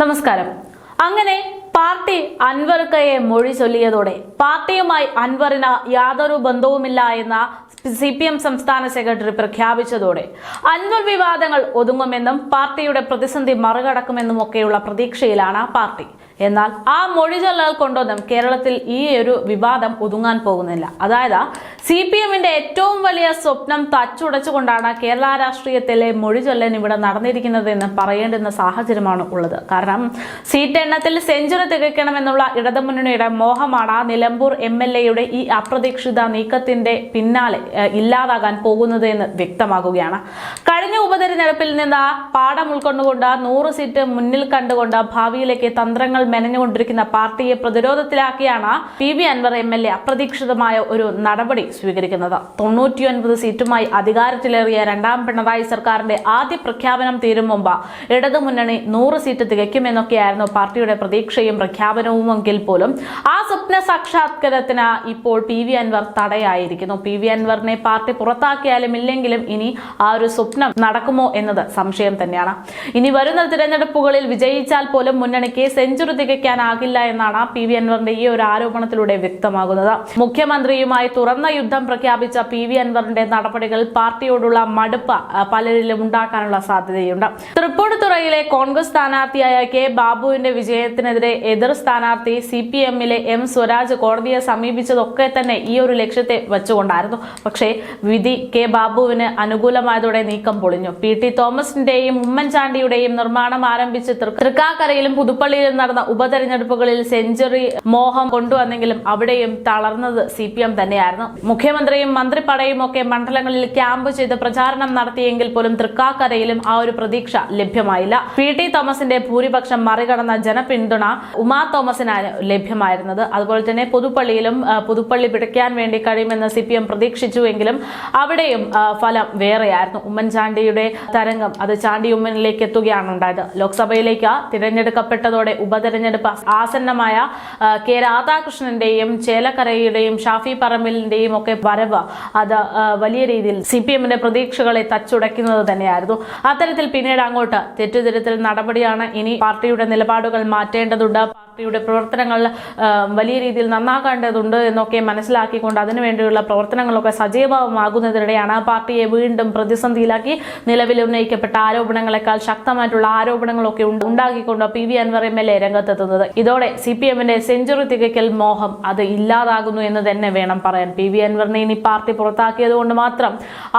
നമസ്കാരം. അങ്ങനെ പാർട്ടി അൻവർക്കയെ മൊഴി ചൊല്ലിയതോടെ പാർട്ടിയുമായി അൻവറിന് യാതൊരു ബന്ധവുമില്ല എന്ന സി പി എം സംസ്ഥാന സെക്രട്ടറി പ്രഖ്യാപിച്ചതോടെ അൻവർ വിവാദങ്ങൾ ഒതുങ്ങുമെന്നും പാർട്ടിയുടെ പ്രതിസന്ധി മറികടക്കുമെന്നും ഒക്കെയുള്ള പ്രതീക്ഷയിലാണ് പാർട്ടി. എന്നാൽ ആ മൊഴി ചൊല്ലൽ കൊണ്ടൊന്നും കേരളത്തിൽ ഈ ഒരു വിവാദം ഒതുങ്ങാൻ പോകുന്നില്ല. അതായത് സി പി എമ്മിന്റെ ഏറ്റവും വലിയ സ്വപ്നം തച്ചുടച്ചുകൊണ്ടാണ് കേരള രാഷ്ട്രീയത്തിലെ മൊഴി ചൊല്ലൻ ഇവിടെ നടന്നിരിക്കുന്നത് എന്ന് പറയേണ്ടുന്ന സാഹചര്യമാണ് ഉള്ളത്. കാരണം സീറ്റ് എണ്ണത്തിൽ സെഞ്ചുറി തികയ്ക്കണമെന്നുള്ള ഇടതുമുന്നണിയുടെ മോഹമാണ് നിലമ്പൂർ എം എൽ എയുടെ ഈ അപ്രതീക്ഷിത നീക്കത്തിന്റെ പിന്നാലെ ഇല്ലാതാകാൻ പോകുന്നത് എന്ന് വ്യക്തമാകുകയാണ്. കഴിഞ്ഞ ഉപതെരഞ്ഞെടുപ്പിൽ നിന്ന് പാഠം ഉൾക്കൊണ്ടുകൊണ്ട് നൂറ് സീറ്റ് മുന്നിൽ കണ്ടുകൊണ്ട് ഭാവിയിലേക്ക് തന്ത്രങ്ങൾ മെനഞ്ഞുകൊണ്ടിരിക്കുന്ന പാർട്ടിയെ പ്രതിരോധത്തിലാക്കിയാണ് P V Anvar M L A അപ്രതീക്ഷിതമായ ഒരു നടപടി സ്വീകരിക്കുന്നത്. തൊണ്ണൂറ്റിയൊൻപത് സീറ്റുമായി അധികാരത്തിലേറിയ രണ്ടാം പിണറായി സർക്കാരിന്റെ ആദ്യ പ്രഖ്യാപനം തീരും മുമ്പ് ഇടതുമുന്നണി നൂറ് സീറ്റ് തികയ്ക്കുമെന്നൊക്കെയായിരുന്നു പാർട്ടിയുടെ പ്രതീക്ഷയും പ്രഖ്യാപനവുമെങ്കിൽ പോലും. ആ സ്വപ്ന സാക്ഷാത്കാരത്തിന് ഇപ്പോൾ പി വി അൻവർ തടയായിരിക്കുന്നു. പി വി അൻവറിനെ പാർട്ടി പുറത്താക്കിയാലും ഇല്ലെങ്കിലും ഇനി ആ ഒരു സ്വപ്നം നടക്കുമോ എന്നത് സംശയം തന്നെയാണ്. ഇനി വരുന്ന തിരഞ്ഞെടുപ്പുകളിൽ വിജയിച്ചാൽ പോലും മുന്നണിക്ക് സെഞ്ചുറി തികയ്ക്കാനാകില്ല എന്നാണ് പി വി അൻവറിന്റെ ഈ ഒരു ആരോപണത്തിലൂടെ വ്യക്തമാകുന്നത്. മുഖ്യമന്ത്രിയുമായി തുറന്ന യുദ്ധം പ്രഖ്യാപിച്ച പി വി അൻവറിന്റെ നടപടികൾ പാർട്ടിയോടുള്ള മടുപ്പ് പലരിലും ഉണ്ടാക്കാനുള്ള സാധ്യതയുണ്ട്. തൃപ്പൂണിത്തുറയിലെ കോൺഗ്രസ് സ്ഥാനാർത്ഥിയായ കെ ബാബുവിന്റെ വിജയത്തിനെതിരെ എതിർ സ്ഥാനാർത്ഥി സി പി എമ്മിലെ എം സ്വരാജ് കോടതിയെ സമീപിച്ചതൊക്കെ തന്നെ ഈ ഒരു ലക്ഷ്യത്തെ വെച്ചുകൊണ്ടായിരുന്നു. പക്ഷേ വിധി കെ ബാബുവിന് അനുകൂലമായതോടെ നീക്കം പൊളിഞ്ഞു. പി ടി തോമസിന്റെയും ഉമ്മൻചാണ്ടിയുടെയും നിർമ്മാണം ആരംഭിച്ച് തൃക്കാക്കരയിലും പുതുപ്പള്ളിയിലും നടന്ന ഉപതെരഞ്ഞെടുപ്പുകളിൽ സെഞ്ചുറി മോഹം കൊണ്ടുവന്നെങ്കിലും അവിടെയും തളർന്നത് സി പി എം തന്നെയായിരുന്നു. മുഖ്യമന്ത്രിയും മന്ത്രിപ്പടയും ഒക്കെ മണ്ഡലങ്ങളിൽ ക്യാമ്പ് ചെയ്ത് പ്രചാരണം നടത്തിയെങ്കിൽ പോലും തൃക്കാക്കരയിലും ആ ഒരു പ്രതീക്ഷ ലഭ്യമായില്ല. പി. ടി. തോമസിന്റെ ഭൂരിപക്ഷം മറികടന്ന ജനപിന്തുണ ഉമാ തോമസിനാണ് ലഭ്യമായിരുന്നത്. അതുപോലെ തന്നെ പുതുപ്പള്ളിയിലും പുതുപ്പള്ളി പിടിക്കാൻ വേണ്ടി കഴിയുമെന്ന് സി പി എം പ്രതീക്ഷിച്ചുവെങ്കിലും അവിടെയും ഫലം വേറെയായിരുന്നു. ഉമ്മൻചാണ്ടിയുടെ തരംഗം അത് ചാണ്ടി ഉമ്മനിലേക്ക് എത്തുകയാണ് ഉണ്ടായത് ലോക്സഭയിലേക്ക് തിരഞ്ഞെടുക്കപ്പെട്ടതോടെ ഉപതെരഞ്ഞെടുപ്പ് ആസന്നമായ കെ. രാധാകൃഷ്ണന്റെയും ചേലക്കരയുടെയും ഷാഫി പറമ്പിലിന്റെയും ഒക്കെ വരവ് അത് വലിയ രീതിയിൽ സി പി എമ്മിന്റെ പ്രതീക്ഷകളെ തച്ചുടയ്ക്കുന്നത് തന്നെയായിരുന്നു. അത്തരത്തിൽ പിന്നീട് അങ്ങോട്ട് തെറ്റുതിരുത്തൽ നടപടിയാണ് ഇനി പാർട്ടിയുടെ നിലപാടുകൾ മാറ്റേണ്ടതുണ്ട്. പാർട്ടിയുടെ പ്രവർത്തനങ്ങൾ വലിയ രീതിയിൽ നന്നാക്കേണ്ടതുണ്ട് എന്നൊക്കെ മനസ്സിലാക്കിക്കൊണ്ട് അതിനുവേണ്ടിയുള്ള പ്രവർത്തനങ്ങളൊക്കെ സജീവമാകുന്നതിനിടെയാണ് പാർട്ടിയെ വീണ്ടും പ്രതിസന്ധിയിലാക്കി നിലവിൽ ഉന്നയിക്കപ്പെട്ട ആരോപണങ്ങളെക്കാൾ ശക്തമായിട്ടുള്ള ആരോപണങ്ങളൊക്കെ ഉണ്ട്- ഉണ്ടാക്കിക്കൊണ്ട് P V Anvar M L A രംഗത്തെത്തുന്നത്. ഇതോടെ സി പി എമ്മിന്റെ സെഞ്ചുറി തികയ്ക്കൽ മോഹം അത് ഇല്ലാതാകുന്നു എന്ന് തന്നെ വേണം പറയാൻ. പി വി അൻവറിനെ ഇനി പാർട്ടി പുറത്താക്കിയത് കൊണ്ട് മാത്രം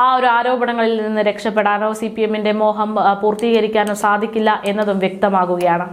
ആ ഒരു ആരോപണങ്ങളിൽ നിന്ന് രക്ഷപ്പെടാനോ സി പി എമ്മിന്റെ മോഹം പൂർത്തീകരിക്കാനോ സാധിക്കില്ല എന്നതും വ്യക്തമാകുകയാണ്.